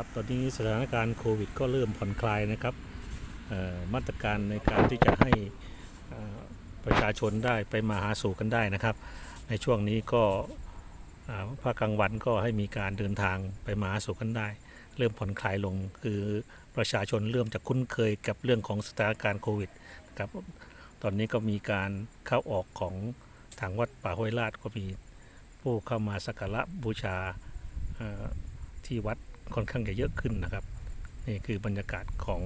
ครับ ตอนนี้สถานการณ์โควิด ก็เริ่มผ่อนคลายนะครับมาตรการในการที่จะให้ประชาชนได้ไปมาหาสู่กันได้นะครับ ในช่วงนี้ก็ภาคกลางวันก็ให้มีการเดินทางไปมาหาสู่กันได้ เริ่มผ่อนคลายลงคือประชาชนเริ่มจะคุ้นเคยกับเรื่องของสถานการณ์โควิดนะครับตอนนี้ก็มีการเข้าออกของทางวัดป่าห้วยลาดก็มีผู้เข้ามาสักการะบูชาที่วัด ค่อนข้างจะเยอะขึ้นนะครับนี่คือบรรยากาศของ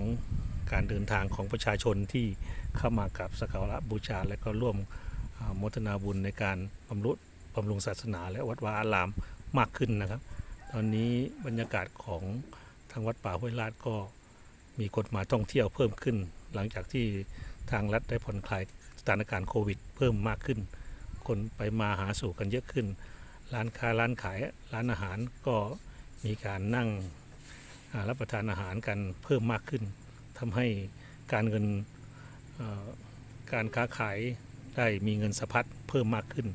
การเดินทางของประชาชนที่เข้ามากับสักการะบูชา และก็ร่วมมทนาบุญในการบำรุบำรุงศาสนา และวัดวาอารามมากขึ้นนะครับ ตอนนี้บรรยากาศของทางวัดป่าห้วยลาดก็มีคนมาท่องเที่ยวเพิ่มขึ้น หลังจากที่ทางรัฐได้ผ่อนคลายสถานการณ์โควิด เพิ่มมากขึ้น คนไปมาหาสู่กันเยอะขึ้น ร้านค้าร้านขายร้านอาหารก็ มีการนั่งรับประทานอาหารกันเพิ่มมากขึ้นทำให้การเงินการค้าขายได้มีเงินสะพัดเพิ่มมากขึ้น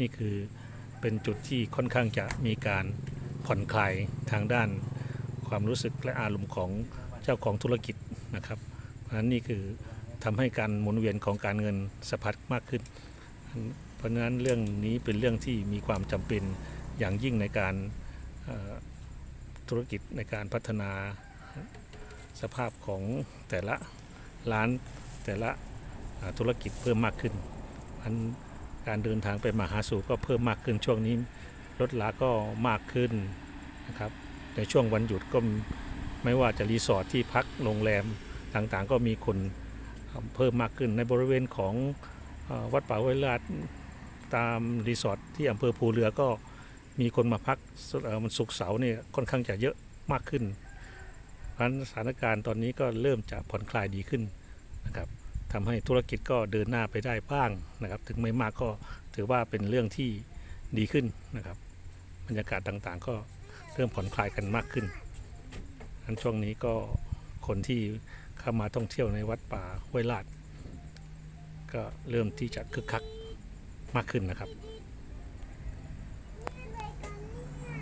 นี่คือเป็นจุดที่ค่อนข้างจะมีการผ่อนคลายทางด้านความรู้สึกและอารมณ์ของเจ้าของธุรกิจนะครับเพราะฉะนั้นนี่คือทำให้การหมุนเวียนของการเงินสะพัดมากขึ้น เพราะฉะนั้นเรื่องนี้เป็นเรื่องที่มีความจำเป็นอย่างยิ่งในการ ธุรกิจในการพัฒนาสภาพของแต่ละร้านแต่ละธุรกิจเพิ่มมากขึ้นอันการเดินทางไปมาหาสู่ก็เพิ่มมากขึ้นช่วงนี้รถลาก็มากขึ้นนะครับในช่วงวันหยุดก็ไม่ว่าจะรีสอร์ทที่พักโรงแรมต่างๆ ก็มีคนเพิ่มมากขึ้นในบริเวณของวัดป่าห้วยลาดตามรีสอร์ทที่อำเภอภูเรือก็ มีคนมาพักมันสุกเสาเนี่ยค่อนข้างจะเยอะมากขึ้นเพราะฉะนั้นสถานการณ์ตอนนี้ก็เริ่มจะผ่อนคลายดีขึ้นนะครับทำให้ธุรกิจก็เดินหน้าไปได้บ้างนะครับ ถึงไม่มากก็ถือว่าเป็นเรื่องที่ดีขึ้นนะครับ บรรยากาศต่างๆ ก็เริ่มผ่อนคลายกันมากขึ้นอันช่วงนี้ก็คนที่เข้ามาท่องเที่ยวในวัดป่าห้วยลาด ก็เริ่มที่จะคึกคักมากขึ้นนะครับ